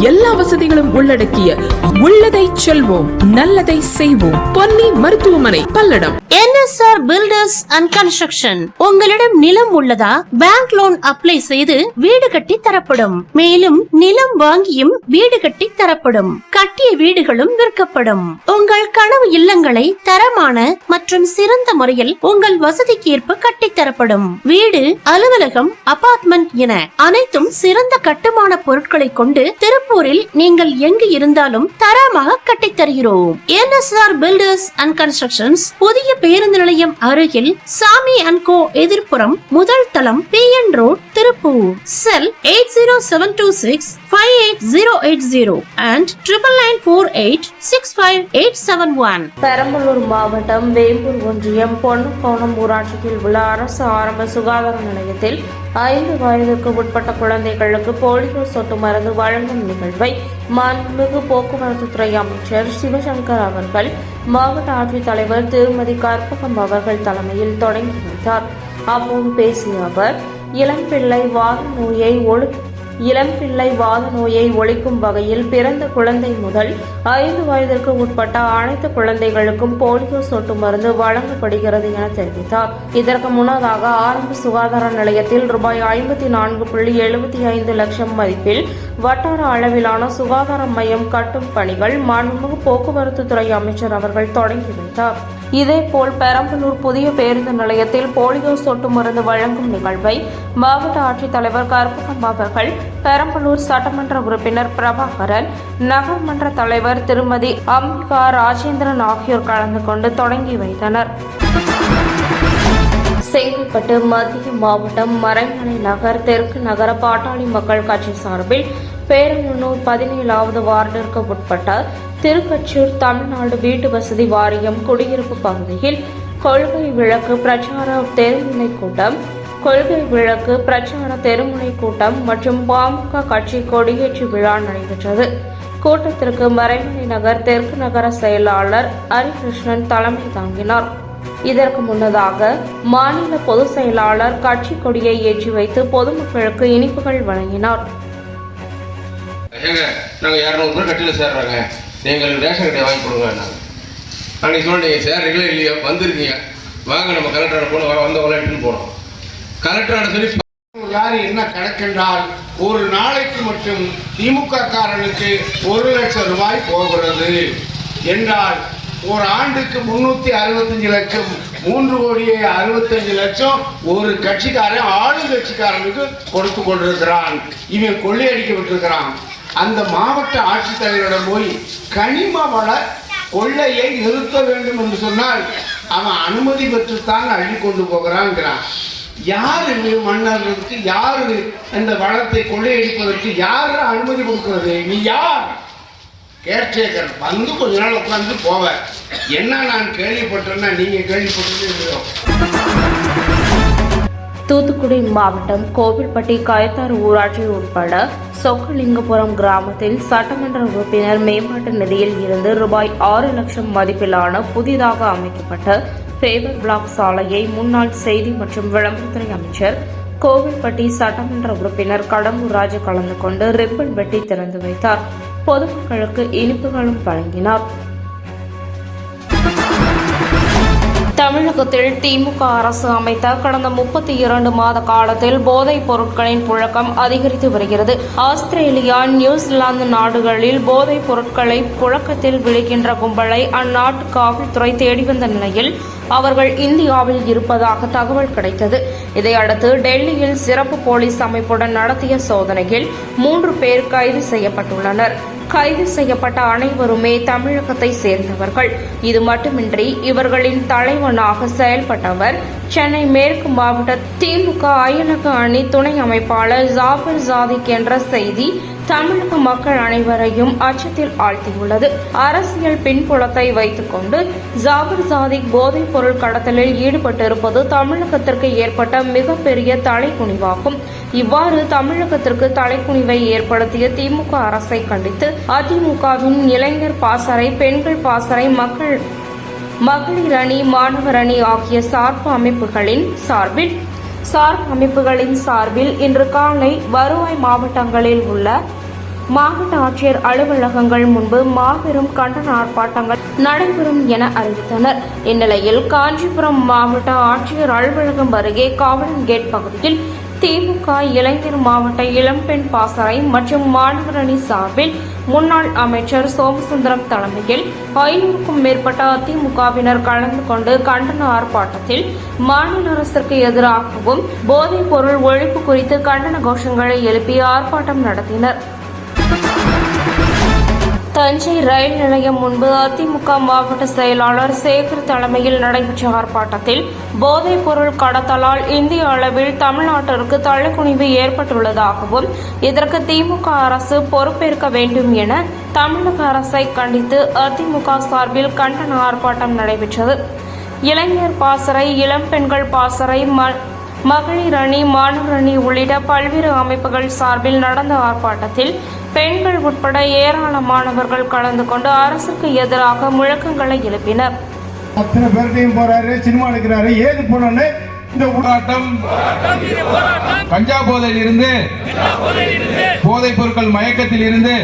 எல்லா வசதிகளும் உள்ளடக்கிய உள்ளதை செல்வோம் நல்லதை செய்வோம். பொன்னி மருத்துவமனை Palladam. NSR builders and construction உங்களிடம் நிலம் உள்ளதா? பேங்க் லோன் அப்ளை செய்து வீடு கட்டி தரப்படும். மேலும் நிலம் வாங்கியும் வீடு கட்டி தரப்படும். கட்டிய வீடுகளும் விற்கப்படும். உங்கள் கனவு இல்லங்களை தரமான மற்றும் சிறந்த முறையில் உங்கள் வசதிக்கு ஏற்ப கட்டித் தரப்படும். வீடு அலுவலகம் அபார்ட்மெண்ட் என அனைத்தும் சிறந்த கட்டுமான பொருட்களை கொண்டு திருப்பூரில் நீங்கள் எங்கு இருந்தாலும் தரமாக கட்டித் தருகிறோம் என்எஸ்ஆர் பில்டர்ஸ் அண்ட் கன்ஸ்ட்ரக்ஷன்ஸ் புதிய பேருந்து நிலையம் அருகில் சாமி அண்ட் கோ எதிர்ப்புறம் முதல் தளம் P N road Tiruppur. Cell eight zero seven two six five eight zero eight zero and triple nine four eight six five eight seven one Perambalur மாவட்டம் வேம்பூர் ஒன்றியம் பொன்னுக்கோணம் ஊராட்சியில் உள்ள அரசு ஆரம்ப சுகாதார நிலையத்தில் ஐந்து வயதுக்கு உட்பட்ட குழந்தைகளுக்கு போலியோ சொட்டு மருந்து வழங்கும் நிகழ்வை மாண்புமிகு போக்குவரத்து துறை அமைச்சர் சிவசங்கர் அவர்கள் மாவட்ட ஆட்சித்தலைவர் திருமதி கற்பகம் அவர்கள் தலைமையில் தொடங்கி வைத்தார். அப்போது பேசிய அவர் இளம்பிள்ளை வாத நோயை இளம் இளம்பிள்ளை வாத நோயை ஒழிக்கும் வகையில் பிறந்த குழந்தை முதல் ஐந்து வயதிற்கு உட்பட்ட அனைத்து குழந்தைகளுக்கும் போலியோ சொட்டு மருந்து வழங்கப்படுகிறது என தெரிவித்தார். இதற்கு முன்னதாக ஆரம்ப சுகாதார நிலையத்தில் ரூபாய் ஐம்பத்தி நான்கு புள்ளி எழுபத்தி ஐந்து லட்சம் மதிப்பில் வட்டார அளவிலான சுகாதார மையம் கட்டும் பணிகள் மாண்புமிகு போக்குவரத்து துறை அமைச்சர் அவர்கள் தொடங்கி வைத்தார். இதேபோல் பெரம்பலூர் புதிய பேருந்து நிலையத்தில் போலியோ சொட்டு மருந்து வழங்கும் நிகழ்வை மாவட்ட ஆட்சித்தலைவர் கருப்பகம் அவர்கள் பெரம்பலூர் சட்டமன்ற உறுப்பினர் பிரபாகரன் நகர்மன்ற தலைவர் திருமதி அம்பிகா ராஜேந்திரன் ஆகியோர் கலந்து கொண்டு தொடங்கி வைத்தனர். செங்கல்பட்டு மத்திய மாவட்டம் மறைமலை நகர் தெற்கு நகர பாட்டாளி மக்கள் கட்சி சார்பில் பேரமுன்னூர் பதினேழாவது வார்டிற்கு உட்பட்ட திருக்கச்சூர் தமிழ்நாடு வீட்டு வசதி வாரியம் குடியிருப்பு பகுதியில் கொள்கை விளக்கு பிரச்சார தெருமுனை கூட்டம் கொள்கை விளக்கு பிரச்சார தெருமுனை கூட்டம் மற்றும் பாமக கட்சி கொடியேற்று விழா நடைபெற்றது. கூட்டத்திற்கு மறைமலை நகர் தெற்கு நகர செயலாளர் ஹரிகிருஷ்ணன் தலைமை தாங்கினார். இதற்கு முன்னதாக மாநில பொதுச் செயலாளர் கட்சி கொடியை ஏற்றி வைத்து பொதுமக்களுக்கு இனிப்புகள் வழங்கினார். நாங்கள் இரநூறு பேர் கட்டியில் சேர்றாங்க. எங்களுக்கு ரேஷன் கடையை வாங்கி கொடுங்க நாங்கள் அன்றைக்கி சொன்னீங்க சேர்றீங்களே இல்லையா? வந்திருக்கீங்க. வாங்க நம்ம கலெக்டரை போன வர வந்த எடுத்துன்னு போனோம். கலெக்டரோட சொல்லி லாரி என்ன கணக்கென்றால் ஒரு நாளைக்கு மட்டும் திமுக காரனுக்கு ஒரு லட்சம் ரூபாய் போகிறது. என்றால் ஒரு ஆண்டுக்கு முன்னூத்தி அறுபத்தஞ்சு லட்சம் மூன்று கோடியே அறுபத்தஞ்சு லட்சம் ஒரு கட்சிக்காரன் ஆளுங்கட்சிக்காரனுக்கு கொடுத்து கொண்டிருக்கிறான். இவன் கொள்ளையடிக்கப்பட்டிருக்கிறான் அந்த மாவட்ட ஆட்சித்தலைவரிடம் போய் கனிம வள கொள்ளையை நிறுத்த வேண்டும் என்று சொன்னால் அவன் அனுமதி பெற்றுத்தான் அள்ளி கொண்டு போகிறான்ங்கிறான் யாரு மன்னர்களுக்கு யாரு அந்த வளத்தை கொள்ளையடிப்பதற்கு யார் அனுமதி கொடுக்கிறது? நீ யார்? கேர்டேக்கர் வந்து கொஞ்ச நாள் உட்காந்து போவ என்ன நான் கேள்விப்பட்டேன்னா நீங்க கேள்விப்பட்டது இல்லையோ தூத்துக்குடி மாவட்டம் கோவில்பட்டி கயத்தாறு ஊராட்சி உட்பட சொக்கலிங்கபுரம் கிராமத்தில் சட்டமன்ற உறுப்பினர் மேம்பாட்டு நிதியில் இருந்து ரூபாய் ஆறு லட்சம் மதிப்பிலான புதிதாக அமைக்கப்பட்ட ஃபேவர் பிளாக் சாலையை முன்னாள் செய்தி மற்றும் விளம்பரத்துறை அமைச்சர் கோவில்பட்டி சட்டமன்ற உறுப்பினர் கடம்பூர் ராஜு கலந்து கொண்டு ரிப்பன் வெட்டி திறந்து வைத்தார். பொதுமக்களுக்கு இனிப்புகளும் வழங்கினார். தமிழகத்தில் திமுக அரசு அமைத்த கடந்த முப்பத்தி இரண்டு மாத காலத்தில் போதைப் பொருட்களின் புழக்கம் அதிகரித்து வருகிறது. ஆஸ்திரேலியா நியூசிலாந்து நாடுகளில் போதைப் பொருட்களை புழக்கத்தில் விழுகின்ற கும்பலை அந்நாட்டு காவல்துறை தேடி வந்த நிலையில் அவர்கள் இந்தியாவில் இருப்பதாக தகவல் கிடைத்தது. இதையடுத்து டெல்லியில் சிறப்பு போலீஸ் அமைப்புடன் நடத்திய சோதனையில் மூன்று பேர் கைது செய்யப்பட்டுள்ளனர். கைது செய்யப்பட்ட அனைவருமே தமிழகத்தை சேர்ந்தவர்கள். இது மட்டுமின்றி இவர்களின் தலைவனாக செயல்பட்டவர் சென்னை மேற்கு மாவட்ட திமுக அயலக அணி துணை அமைப்பாளர் ஜாபர் ஜாதிக் என்ற செய்தி தமிழக மக்கள் அனைவரையும் அச்சத்தில் ஆழ்த்தியுள்ளது. அரசியல் பின்புலத்தை வைத்துக்கொண்டு ஜாபர் சாதிக் போதைப் பொருள் கடத்தலில் ஈடுபட்டிருப்பது தமிழகத்திற்கு ஏற்பட்ட மிகப்பெரிய தலைக்குனிவாகும். இவ்வாறு தமிழகத்திற்கு தலைக்குனிவை ஏற்படுத்திய திமுக அரசை கண்டித்து அதிமுகவின் இளைஞர் பாசறை பெண்கள் பாசறை மக்கள் மகளிர் அணி மாணவர் அணி ஆகிய சார்பு அமைப்புகளின் சார்பில் சார்க் அமைப்புகளின் சார்பில் இன்று காலை வருவாய் மாவட்டங்களில் உள்ள மாவட்ட ஆட்சியர் அலுவலகங்கள் முன்பு மாபெரும் கண்டன ஆர்ப்பாட்டங்கள் நடைபெறும் என அறிவித்தனர். இந்நிலையில் காஞ்சிபுரம் மாவட்ட ஆட்சியர் அலுவலகம் அருகே காவலன் கேட் பகுதியில் திமுக இளைஞர் மாவட்ட இளம்பெண் பாசறை மற்றும் மாணவர் அணி சார்பில் முன்னாள் அமைச்சர் சோமசுந்தரம் தலைமையில் ஐநூறுக்கும் மேற்பட்ட அதிமுகவினர் கலந்து கொண்டு கண்டன ஆர்ப்பாட்டத்தில் மாநில அரசிற்கு எதிராகவும் போதைப் பொருள் ஒழிப்பு குறித்து கண்டன கோஷங்களை எழுப்பி ஆர்ப்பாட்டம் நடத்தினர். தஞ்சை ரயில் நிலையம் முன்பு அதிமுக மாவட்ட செயலாளர் சேகர் தலைமையில் நடைபெற்ற ஆர்ப்பாட்டத்தில் போதைப் பொருள் கடத்தலால் இந்திய அளவில் தமிழ்நாட்டிற்கு தலைக்குனிவு ஏற்பட்டுள்ளதாகவும் இதற்கு திமுக அரசு பொறுப்பேற்க வேண்டும் என தமிழக அரசை கண்டித்து அதிமுக சார்பில் கண்டன ஆர்ப்பாட்டம் நடைபெற்றது. இளைஞர் பாசறை இளம் பெண்கள் பாசறை ம மகளிர் அணி மாணவர் அணி உள்ளிட்ட பல்வேறு அமைப்புகள் சார்பில் நடந்த ஆர்ப்பாட்டத்தில் பெண்கள் உட்பட ஏராளமானவர்கள் கலந்து கொண்டு அரசுக்கு எதிராக முழக்கங்களை எழுப்பினர். அத்தனை பேர்கிட்டையும் போறாரு சினிமா எடுக்கிறாரு ஏது போனோன்னு இந்த போராட்டம். கஞ்சா போதையில் இருந்து போதைப் பொருட்கள் மயக்கத்தில் இருந்து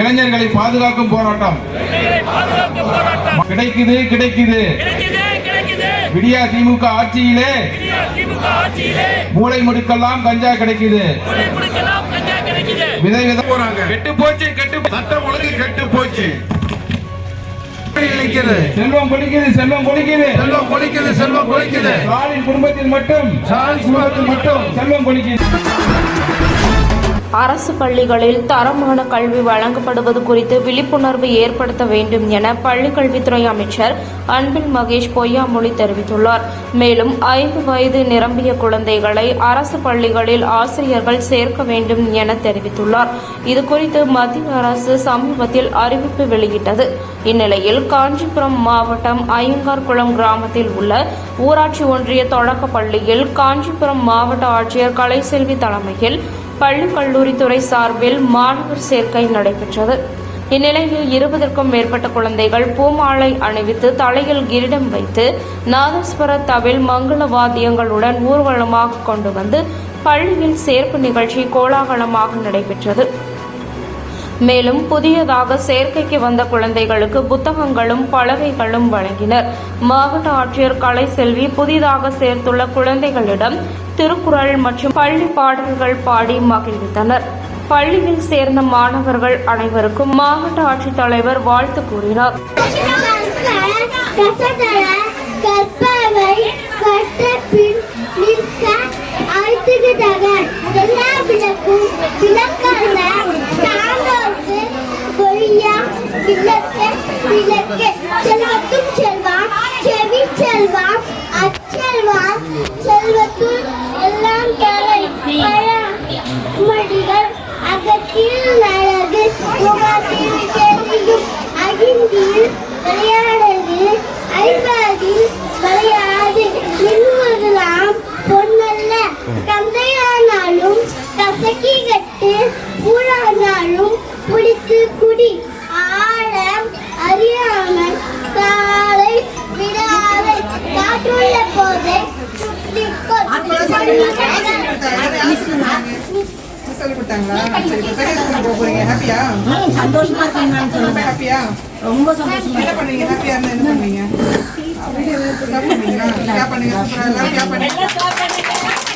இளைஞர்களை பாதுகாக்கும் போராட்டம். கிடைக்குது கிடைக்குது. விடியா திமுக ஆட்சியிலே மூளை முடுக்கெல்லாம் கஞ்சா கிடைக்குது. விதை விதை. போறாங்க. கெட்டு போச்சு கெட்டு சட்டம் ஒழுங்கு கெட்டு போச்சு. செல்வம் கொளிக்குது செல்வம் கொளிக்குது. செல்வம் கொளிக்குது செல்வம் கொளிக்குது. ஸ்டாலின் குடும்பத்தில் மட்டும் ஸ்டாலின் குடும்பத்தில் மட்டும். செல்வம் கொளிக்குது. அரசு பள்ளிகளில் தரமான கல்வி வழங்கப்படுவது குறித்து விழிப்புணர்வு ஏற்படுத்த வேண்டும் என பள்ளிக்கல்வித்துறை அமைச்சர் அன்பில் மகேஷ் பொய்யாமொழி தெரிவித்துள்ளார். மேலும் ஐந்து வயது நிரம்பிய குழந்தைகளை அரசு பள்ளிகளில் ஆசிரியர்கள் சேர்க்க வேண்டும் என தெரிவித்துள்ளார். இதுகுறித்து மத்திய அரசு சமீபத்தில் அறிவிப்பு வெளியிட்டது. இந்நிலையில் காஞ்சிபுரம் மாவட்டம் ஐயங்கார்குளம் கிராமத்தில் உள்ள ஊராட்சி ஒன்றிய தொடக்க பள்ளியில் காஞ்சிபுரம் மாவட்ட ஆட்சியர் கலைசெல்வி தலைமையில் பள்ளி கல்லூரித்துறை சார்பில் மாணவர் சேர்க்கை நடைபெற்றது. இந்நிலையில் இருபதற்கும் மேற்பட்ட குழந்தைகள் பூமாலை அணிவித்து தலையில் கிரீடம் வைத்து நாதஸ்வர தவில் மங்கள வாத்தியங்களுடன் ஊர்வலமாக கொண்டு வந்து பள்ளியில் சேர்ப்பு நிகழ்ச்சி கோலாகலமாக நடைபெற்றது. மேலும் புதியதாக சேர்க்கைக்கு வந்த குழந்தைகளுக்கு புத்தகங்களும் பலகைகளும் வழங்கினர். மாவட்ட ஆட்சியர் கலைசெல்வி புதிதாக சேர்த்துள்ள குழந்தைகளிடம் திருக்குறள் மற்றும் பள்ளி பாடல்கள் பாடி மகிழ்வித்தனர் பள்ளியில் சேர்ந்த மாணவர்கள் அனைவருக்கும் மாவட்ட ஆட்சித்தலைவர் வாழ்த்து கூறினார். விளக்கும் விளக்கான குடி ஆட அறியாமல் காலை விடாதை. காற்றுள்ள போதை சந்தோஷமா ரொம்ப சந்தோஷமா என்ன பண்ணீங்க? ஹாப்பியா என்ன சூப்பரா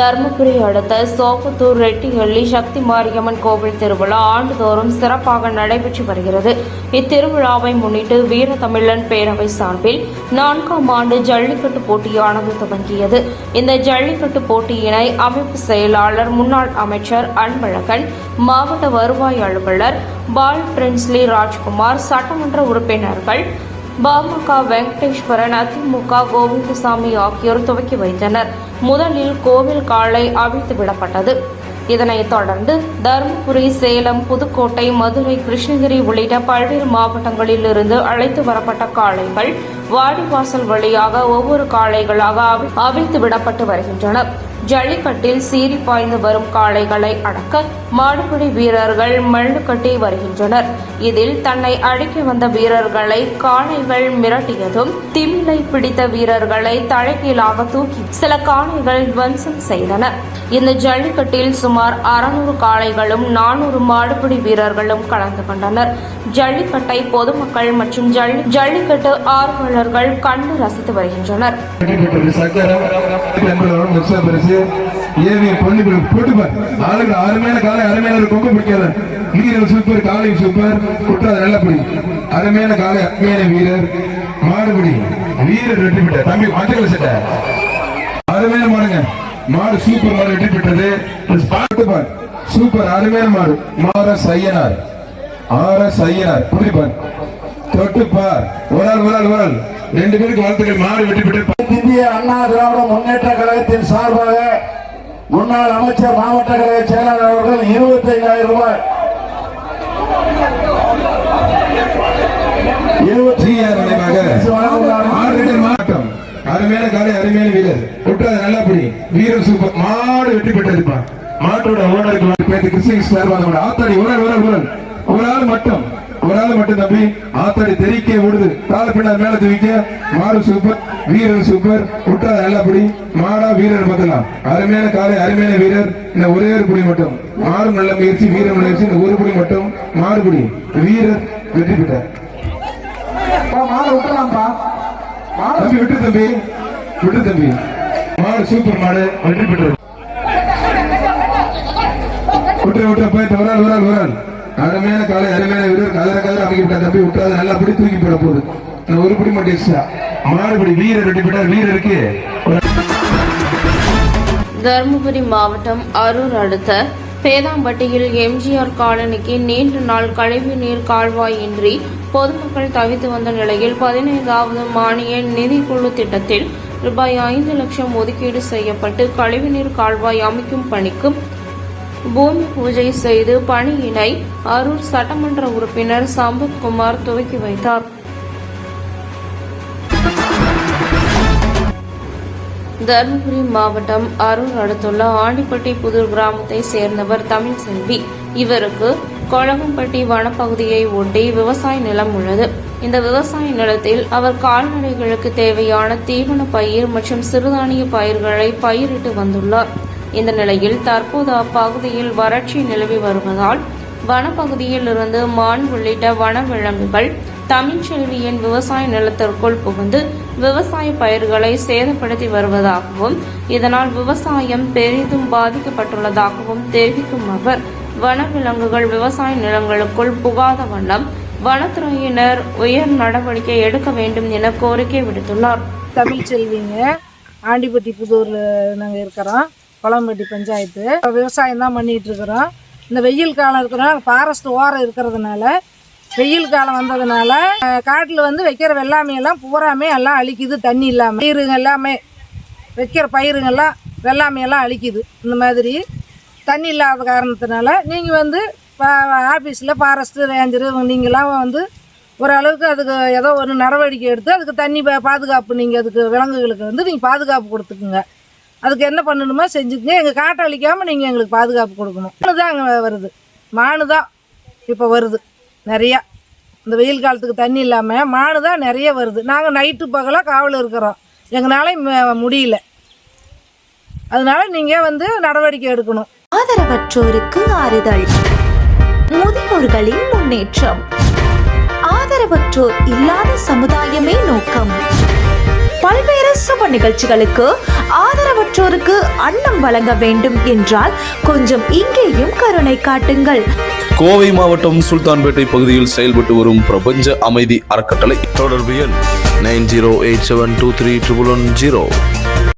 தருமபுரி அடுத்த சோகத்தூர் ரெட்டிஹள்ளி சக்தி மாரியம்மன் கோவில் திருவிழா ஆண்டுதோறும் சிறப்பாக நடைபெற்று வருகிறது. இத்திருவிழாவை முன்னிட்டு வீரதமிழன் பேரவை சார்பில் நான்காம் ஆண்டு ஜல்லிக்கட்டு போட்டியானது துவங்கியது. இந்த ஜல்லிக்கட்டு போட்டியினை அமைப்பு செயலாளர் முன்னாள் அமைச்சர் அன்பழகன் மாவட்ட வருவாய் அலுவலர் பால் பிரின்ஸ்லி ராஜ்குமார் சட்டமன்ற உறுப்பினர்கள் பாமக வெங்கடேஸ்வரன் அதிமுக கோவிந்தசாமி ஆகியோர் துவக்கி வைத்தனர். முதலில் கோவில் காளை அவிழ்த்து விடப்பட்டது. இதனைத் தொடர்ந்து தருமபுரி சேலம் புதுக்கோட்டை மதுரை கிருஷ்ணகிரி உள்ளிட்ட பல்வேறு மாவட்டங்களிலிருந்து அழைத்து வரப்பட்ட காளைகள் வாடிவாசல் வழியாக ஒவ்வொரு காளைகளாக அவி- அவிழ்த்து விடப்பட்டு வருகின்றன. ஜல்லிக்கட்டில் சீறி பாய்ந்து வரும் காளைகளை அடக்க மாடுபிடி வீரர்கள் மல்லு கட்டி வருகின்றனர் இதில் தன்னை அழிக்க வந்த வீரர்களை காளைகள் மிரட்டியதும் திமிலை பிடித்த வீரர்களை தலைகீழாக தூக்கி சில காளைகள் துவம்சம் செய்தன இந்த ஜல்லிக்கட்டில் சுமார் அறுநூறு காளைகளும் நானூறு மாடுபிடி வீரர்களும் கலந்து கொண்டனர் ஜல்லிக்கட்டை பொதுமக்கள் மற்றும் ஜல்லி ஜல்லிக்கட்டு ஆர்வலர்கள் கண்டு ரசித்து வருகின்றனர் ஏவிய பொண்ணு பிள்ளை போட்டு ஆளுங்க அருமையான காலை அருமையான ஒரு பிடிக்காத. நீரில் சூப்பர் காலையும் சூப்பர் குற்றாத நல்ல பிடி அருமையான காலை அருமையான வீரர் மாடுபிடி. வீரர் வெற்றி பெற்ற தம்பி மஞ்சள் சட்ட. அருமையான மாடுங்க. மாடு சூப்பர் மாடு வெற்றி பெற்றது. பாட்டு பார். சூப்பர் அருமையான மாடு. மாற சையனார். ஆர சையனார். புரிஞ்சு பார் தொட்டு பார் ஒரு ஆள் ஒரு ஆள் ஒரு ஆள் ரெண்டு பேருக்கு வாழ்த்துக்கள். மாடு பெற்று இந்திய அண்ணா திராவிட முன்னேற்ற கழகத்தின் சார்பாக முன்னாள் அமைச்சர் மாவட்ட கழக செயலாளர் அவர்கள் இருபத்தி ஐந்தாயிரம் ரூபாய். இருபத்தி ஆறு மாவட்டம். அருமையான காலை அருமையான வீரர். விட்டுறது நல்லா பிடி வீரர் சூப்பர். மாடு வெற்றி பெற்றிருப்பான் மாட்டோட ஓனருக்கு கிறிஸ்டின் ஸ்கொயர் வாங்க ஆத்தாடி. ஒரு ஆள் மட்டும். ஆள் மட்டும் தம்பி ஆத்தாடி தெறிக்க விடுது கால பின்னாடி மேல தூவிக்க மாடு சூப்பர் வீரர் சூப்பர் விட்டா நல்லா பிடி. மாடா வீரர் பார்த்தலாம் அருமையான காலை அருமையான வீரர். இந்த ஒரே ஒரு புடி மட்டும். மாடு நல்ல முயற்சி வீரர் முயற்சி. இந்த ஒரு புடி மட்டும் மாடு புடி. வீரர் வெற்றி பெற்றார். மாலை விட்டுலாம்ப்பா தம்பி விட்டு தம்பி. விட்டு தம்பி. மாடு சூப்பர் மாடு. வெற்றி பெற்றது விட்டு விட்டு போயிட்டு ஆள் ஒரு ஆள் அருமையான காலை அருமையான வீரர் கதற கதற அமைக்கப்பட்ட தம்பி விட்டாது நல்லா பிடி தூக்கி போட போகுது. இன்னும் ஒரு பிடி மட்டும் எக்ஸ்ட்ரா மாறுபடி வீரர் வெட்டி பெற்றார். வீரருக்கு ஒரு தருமபுரி மாவட்டம் அரூர் அடுத்த பேதாம்பட்டியில் எம்ஜிஆர் காலனிக்கு நீண்ட நாள் கழிவு நீர் கால்வாயின்றி பொதுமக்கள் தவித்து வந்த நிலையில் பதினைந்தாவது மானிய நிதிக்குழு திட்டத்தில் ரூபாய் ஐந்து லட்சம் ஒதுக்கீடு செய்யப்பட்டு கழிவுநீர் கால்வாய் அமைக்கும் பணிக்கும் பூமி பூஜை செய்து பணியினை அரூர் சட்டமன்ற உறுப்பினர் சம்பத்குமார் துவக்கி வைத்தார். தருமபுரி மாவட்டம் அரூர் அடுத்துள்ள ஆண்டிப்பட்டி புதூர் கிராமத்தை சேர்ந்தவர் தமிழ் செல்வி இவருக்கு கொழகம்பட்டி வனப்பகுதியை ஒட்டி விவசாய நிலம் உள்ளது. இந்த விவசாய நிலத்தில் அவர் கால்நடைகளுக்கு தேவையான தீவன பயிர் மற்றும் சிறுதானிய பயிர்களை பயிரிட்டு வந்துள்ளார். இந்த நிலையில் தற்போது அப்பகுதியில் வறட்சி நிலவி வருவதால் வனப்பகுதியில் இருந்து மான் உள்ளிட்ட வனவிலங்குகள் தமிழ்ச்செல்வியின் விவசாய நிலத்திற்குள் புகுந்து விவசாய பயிர்களை சேதப்படுத்தி வருவதாகவும் இதனால் விவசாயம் பெரிதும் பாதிக்கப்பட்டுள்ளதாகவும் தெரிவிக்கும் அவர் வனவிலங்குகள் விவசாய நிலங்களுக்குள் புகாத வண்ணம் வனத்துறையினர் உயர் நடவடிக்கை எடுக்க வேண்டும் என கோரிக்கை விடுத்துள்ளார். தமிழ்ச்செல்விங்க ஆண்டிப்பட்டி புதூரில் நாங்கள் இருக்கிறோம். குளம்பட்டி பஞ்சாயத்து. விவசாயம் தான் பண்ணிகிட்டு இருக்கிறோம் இந்த வெயில் காலம் இருக்கிறனால ஃபாரஸ்ட் ஓரம் இருக்கிறதுனால வெயில் காலம் வந்ததுனால காட்டில் வந்து வைக்கிற வெள்ளாமையெல்லாம் பூராமே எல்லாம் அழிக்குது. தண்ணி இல்லாமல் பயிருங்க எல்லாமே வைக்கிற பயிருங்கெல்லாம் வெள்ளாமையெல்லாம் அழிக்குது. இந்த மாதிரி தண்ணி இல்லாத காரணத்தினால நீங்கள் வந்து ஆஃபீஸில் ஃபாரஸ்ட்டு ரேஞ்சரு நீங்களாம் வந்து ஓரளவுக்கு அதுக்கு ஏதோ ஒரு நடவடிக்கை எடுத்து அதுக்கு தண்ணி பாதுகாப்பு நீங்கள் அதுக்கு விலங்குகளுக்கு வந்து நீங்கள் பாதுகாப்பு கொடுத்துக்குங்க. அதுக்கு என்ன பண்ணணுமோ செஞ்சுக்கங்க. எங்கள் காட்டை அழிக்காமல் நீங்கள் எங்களுக்கு பாதுகாப்பு கொடுக்கணும். மானு தான் அங்கே வருது. மானு தான் இப்போ வருது. நிறையா. இந்த வெயில் காலத்துக்கு தண்ணி இல்லாமல் மானு தான் நிறைய வருது. நாங்கள் நைட்டு பகலாக காவல் இருக்கிறோம். எங்களால முடியல. அதனால நீங்கள் வந்து நடவடிக்கை எடுக்கணும். ஆதரவற்றோருக்கு ஆறுதல். முதியோர்களின் முன்னேற்றம். ஆதரவற்றோர் இல்லாத சமுதாயமே நோக்கம். பல்வேறு சுப நிகழ்ச்சிகளுக்கு ஆதரவற்றோருக்கு அன்னம் வழங்க வேண்டும் என்றால் கொஞ்சம் இங்கேயும் கருணை காட்டுங்கள். கோவை மாவட்டம் சுல்தான்பேட்டை பகுதியில் செயல்பட்டு வரும் பிரபஞ்ச அமைதி அறக்கட்டளை. தொடர்பு எண் nine zero eight seven two three triple one zero.